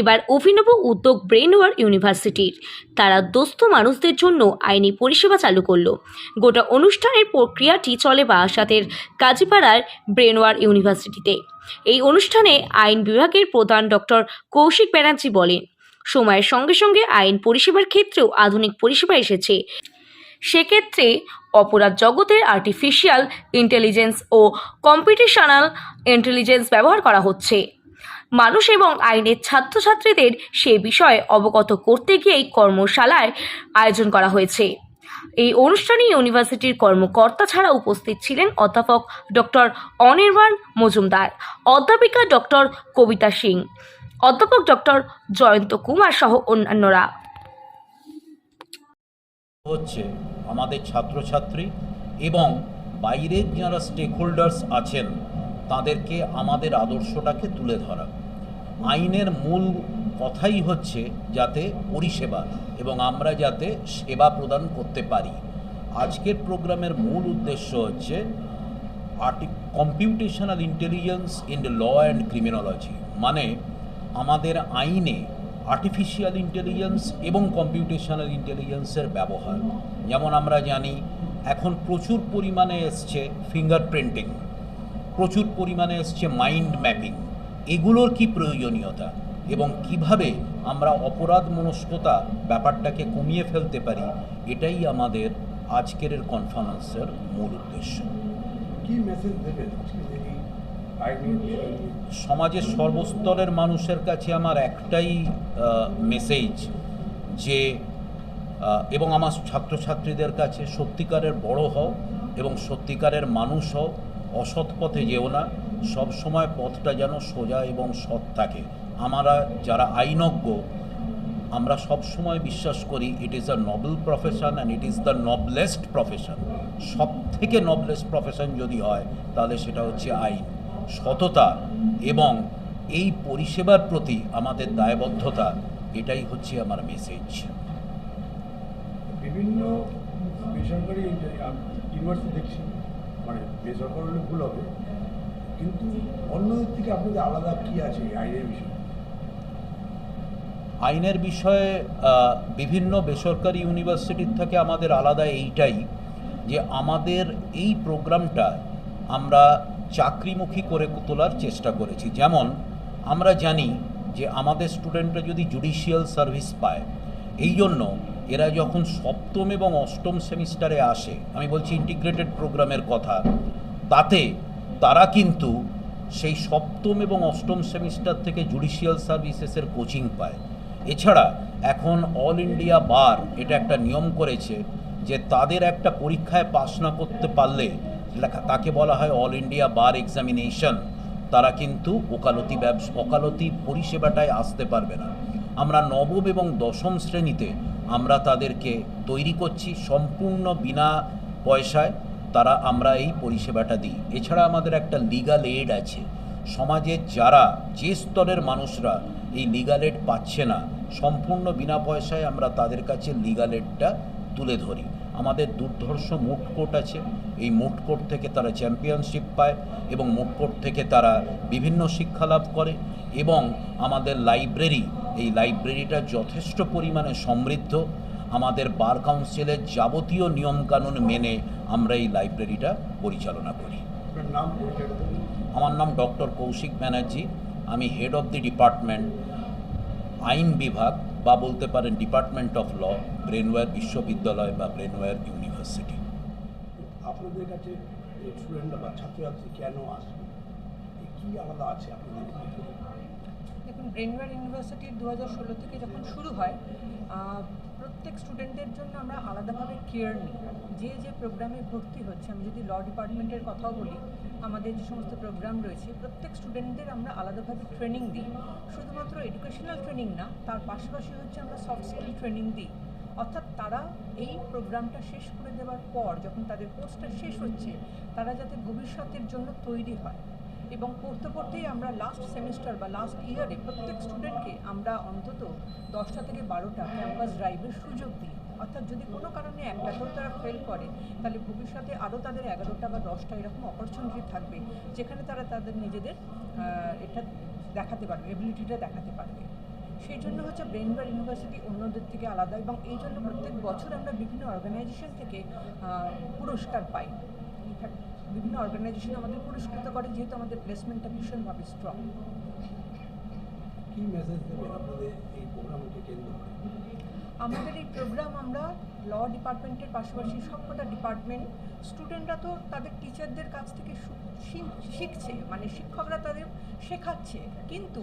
এবার অভিনব উদ্যোগ ব্রেনওয়ার ইউনিভার্সিটির। তারা দোস্ত মানুষদের জন্য আইনি পরিষেবা চালু করল। গোটা অনুষ্ঠানের প্রক্রিয়াটি চলে বারাসাতের কাজীপাড়ার ব্রেনওয়ার ইউনিভার্সিটিতে। এই অনুষ্ঠানে আইন বিভাগের প্রধান ডক্টর কৌশিক ব্যানার্জি বলেন, সময়ের সঙ্গে সঙ্গে আইন পরিষেবার ক্ষেত্রেও আধুনিক পরিষেবা এসেছে। সেক্ষেত্রে অপরাধ জগতের আর্টিফিশিয়াল ইন্টেলিজেন্স ও কম্পিটিশনাল ইন্টেলিজেন্স ব্যবহার করা হচ্ছে। মানুষ এবং আইনের ছাত্রছাত্রীদের সে বিষয়ে অবগত করতে গিয়েই কর্মশালায় আয়োজন করা হয়েছে। এই অনুষ্ঠানে ইউনিভার্সিটির কর্মকর্তা ছাড়া উপস্থিত ছিলেন অধ্যাপক ডক্টর অনির্বাণ মজুমদার, অধ্যাপিকা ডক্টর কবিতা সিং, অধ্যাপক ডক্টর জয়ন্ত কুমার সহ অন্যান্যরা। হচ্ছে আমাদের ছাত্রছাত্রী এবং বাইরের যারা স্টেক হোল্ডার্স আছেন তাদেরকে আমাদের আদর্শটাকে তুলে ধরা। আইনের মূল কথাই হচ্ছে যাতে পরিষেবা এবং আমরা যাতে সেবা প্রদান করতে পারি। আজকের প্রোগ্রামের মূল উদ্দেশ্য হচ্ছে arti, computational intelligence in law and criminology. মানে আমাদের আইনে আর্টিফিশিয়াল ইন্টেলিজেন্স এবং কম্পিউটেশনাল ইন্টেলিজেন্সের ব্যবহার। যেমন আমরা জানি, এখন প্রচুর পরিমাণে এসছে ফিঙ্গারপ্রিন্টিং। প্রচুর পরিমাণে এসছে মাইন্ড ম্যাপিং এগুলোর কি প্রয়োজনীয়তা? এবং কীভাবে আমরা অপরাধ মনস্কতা ব্যাপারটাকে কমিয়ে ফেলতে পারি? এটাই আমাদের আজকের কনফারেন্সের মূল উদ্দেশ্য। কি মেসেজ দেবেন? সমাজের সর্বস্তরের মানুষের কাছে আমার একটাই মেসেজ যে এবং আমার ছাত্রছাত্রীদের কাছে সত্যিকারের বড় হও এবং সত্যিকারের মানুষ হও। অসৎ পথে যেও না, সব সময় পথটা যেন সোজা এবং সৎ থাকে। আমরা যারা আইনজ্ঞ, আমরা সব সময় বিশ্বাস করি it is a noble profession and it is the noblest profession সব থেকে নবলেস্ট প্রফেশন যদি হয়, তাহলে সেটা হচ্ছে আইন। সততা এবং এই পরিষেবার প্রতি আমাদের দায়বদ্ধতা, এটাই হচ্ছে আমার মেসেজ বিভিন্ন বেসরকারি ইউনিভার্সিটি দেখছি। মানে বেসরকারি ভুল হবে। কিন্তু অন্যদের থেকে আপনাদের আলাদা কি আছে আইনের বিষয়ে? আইনের বিষয়ে বিভিন্ন বেসরকারি ইউনিভার্সিটির থেকে আমাদের আলাদা এইটাই যে আমাদের এই প্রোগ্রামটা আমরা চাকরিমুখী করে তোলার চেষ্টা করেছি। যেমন আমরা জানি যে আমাদের স্টুডেন্টরা যদি জুডিশিয়াল সার্ভিস পায় এই জন্য এরা যখন সপ্তম এবং অষ্টম সেমিস্টারে আসে, আমি বলছি ইন্টিগ্রেটেড প্রোগ্রামের কথা, তাতে তারা কিন্তু সেই সপ্তম এবং অষ্টম সেমিস্টার থেকে জুডিশিয়াল সার্ভিসেসের কোচিং পায়। এছাড়া এখন অল ইন্ডিয়া বার এটা একটা নিয়ম করেছে যে তাদের একটা পরীক্ষায় পাশ না করতে পারলে তাকে বলা হয় অল ইন্ডিয়া বার এক্সামিনেশন তারা কিন্তু ওকালতি ব্যবসা, ওকালতি পরিষেবাটায় আসতে পারবে না। আমরা নবম এবং দশম শ্রেণীতে আমরা তাদেরকে তৈরি করছি সম্পূর্ণ বিনা পয়সায় তারা আমরা এই পরিষেবাটা দিই। এছাড়া আমাদের একটা লিগাল এড আছে। সমাজের যারা, যে স্তরের মানুষরা এই লিগাল এড পাচ্ছে না, সম্পূর্ণ বিনা পয়সায় আমরা তাদের কাছে লিগাল এডটা তুলে ধরি। আমাদের দুর্ধর্ষ কোর্ট আছে। এই কোর্ট থেকে তারা চ্যাম্পিয়নশিপ পায় এবং কোর্ট থেকে তারা বিভিন্ন শিক্ষা লাভ করে এবং আমাদের লাইব্রেরি এই লাইব্রেরিটা যথেষ্ট পরিমাণে সমৃদ্ধ। আমাদের বার কাউন্সিলের যাবতীয় নিয়মকানুন মেনে আমরা এই লাইব্রেরিটা পরিচালনা করি। আমার নাম ডক্টর কৌশিক ব্যানার্জি। আমি হেড অফ দি ডিপার্টমেন্ট আইন বিভাগ বা বলতে পারেন ডিপার্টমেন্ট অফ ল ব্রেনওয়্যার বিশ্ববিদ্যালয় বা ব্রেনওয়্যার ইউনিভার্সিটি আপনাদের কাছে স্টুডেন্টরা বা ছাত্রছাত্রী কেন আসবে? কি আলাদা আছে আপনাদের দেখুন ব্রেনওয়ার ইউনিভার্সিটির দু হাজার ষোলো থেকে যখন শুরু হয় প্রত্যেক স্টুডেন্টদের জন্য আমরা আলাদাভাবে কেয়ার নিই। যে যে প্রোগ্রামে ভর্তি হচ্ছে, আমি যদি ল ডিপার্টমেন্টের কথাও বলি, আমাদের যে সমস্ত প্রোগ্রাম রয়েছে, প্রত্যেক স্টুডেন্টদের আমরা আলাদাভাবে ট্রেনিং দিই। শুধুমাত্র এডুকেশনাল ট্রেনিং না, তার পাশাপাশি হচ্ছে আমরা সফট স্কিল ট্রেনিং দিই। অর্থাৎ তারা এই প্রোগ্রামটা শেষ করে দেওয়ার পর, যখন তাদের কোর্সটা শেষ হচ্ছে, তারা যাতে ভবিষ্যতের জন্য তৈরি হয়। এবং পড়তে পড়তেই আমরা লাস্ট সেমিস্টার বা লাস্ট ইয়ারে প্রত্যেক স্টুডেন্টকে আমরা অন্তত দশটা থেকে বারোটা ক্যাম্পাস ড্রাইভের সুযোগ দিই। অর্থাৎ যদি কোনো কারণে একটাতেও তারা ফেল করে, তাহলে ভবিষ্যতে আরও তাদের এগারোটা বা দশটা এরকম অপরচুনিটি থাকবে, যেখানে তারা তাদের নিজেদের এটা দেখাতে পারবে এবিলিটিটা দেখাতে পারবে। সেই জন্য হচ্ছে ব্রেনবার ইউনিভার্সিটি অন্যদের থেকে আলাদা এবং এই জন্য প্রত্যেক বছর আমরা বিভিন্ন অর্গানাইজেশন থেকে পুরস্কার পাই। ইনফ্যাক্ট বিভিন্ন অর্গানাইজেশন আমাদের পুরস্কৃত করে, যেহেতু আমাদের প্লেসমেন্টটা ভীষণভাবে স্ট্রং কি মেসেজ দেবেন আপনাদের এই প্রোগ্রামকে কেন্দ্র করে? আমাদের এই প্রোগ্রাম আমরা ল ডিপার্টমেন্টের পাশাপাশি সবকটা ডিপার্টমেন্ট স্টুডেন্টরা তো তাদের টিচারদের কাছ থেকে শিখছে মানে শিক্ষকরা তাদের শেখাচ্ছে। কিন্তু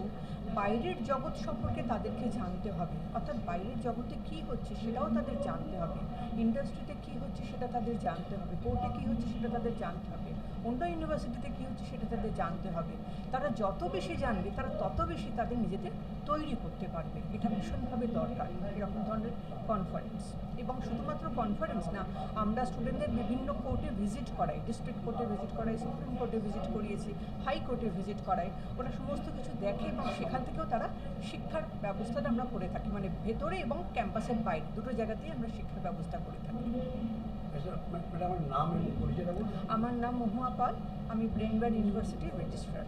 বাইরের জগৎ সম্পর্কে তাদেরকে জানতে হবে। অর্থাৎ বাইরের জগতে কি হচ্ছে সেটাও তাদের জানতে হবে। ইন্ডাস্ট্রিতে কি হচ্ছে সেটা তাদের জানতে হবে। কোর্টে কি হচ্ছে সেটা তাদের জানতে হবে। অন্য ইউনিভার্সিটিতে কী হচ্ছে সেটা তাদের জানতে হবে। তারা যত বেশি জানবে, তারা তত বেশি তাদের নিজেদের তৈরি করতে পারবে। এটা ভীষণভাবে দরকার এরকম ধরনের কনফারেন্স এবং শুধুমাত্র কনফারেন্স না আমরা স্টুডেন্টদের বিভিন্ন কোর্টে ভিজিট করাই ডিস্ট্রিক্ট কোর্টে ভিজিট করাই সুপ্রিম কোর্টে ভিজিট করিয়েছি হাই কোর্টে ভিজিট করাই ওরা সমস্ত কিছু দেখে এবং সেখান থেকেও তারা শিক্ষার ব্যবস্থাটা আমরা করে থাকি। মানে ভেতরে এবং ক্যাম্পাসের বাইরে দুটো জায়গাতেই আমরা শিক্ষার ব্যবস্থা করে থাকি। আচ্ছা আমার নাম মহুয়া পাল আমি ব্রেনওয়্যার ইউনিভার্সিটির রেজিস্ট্রার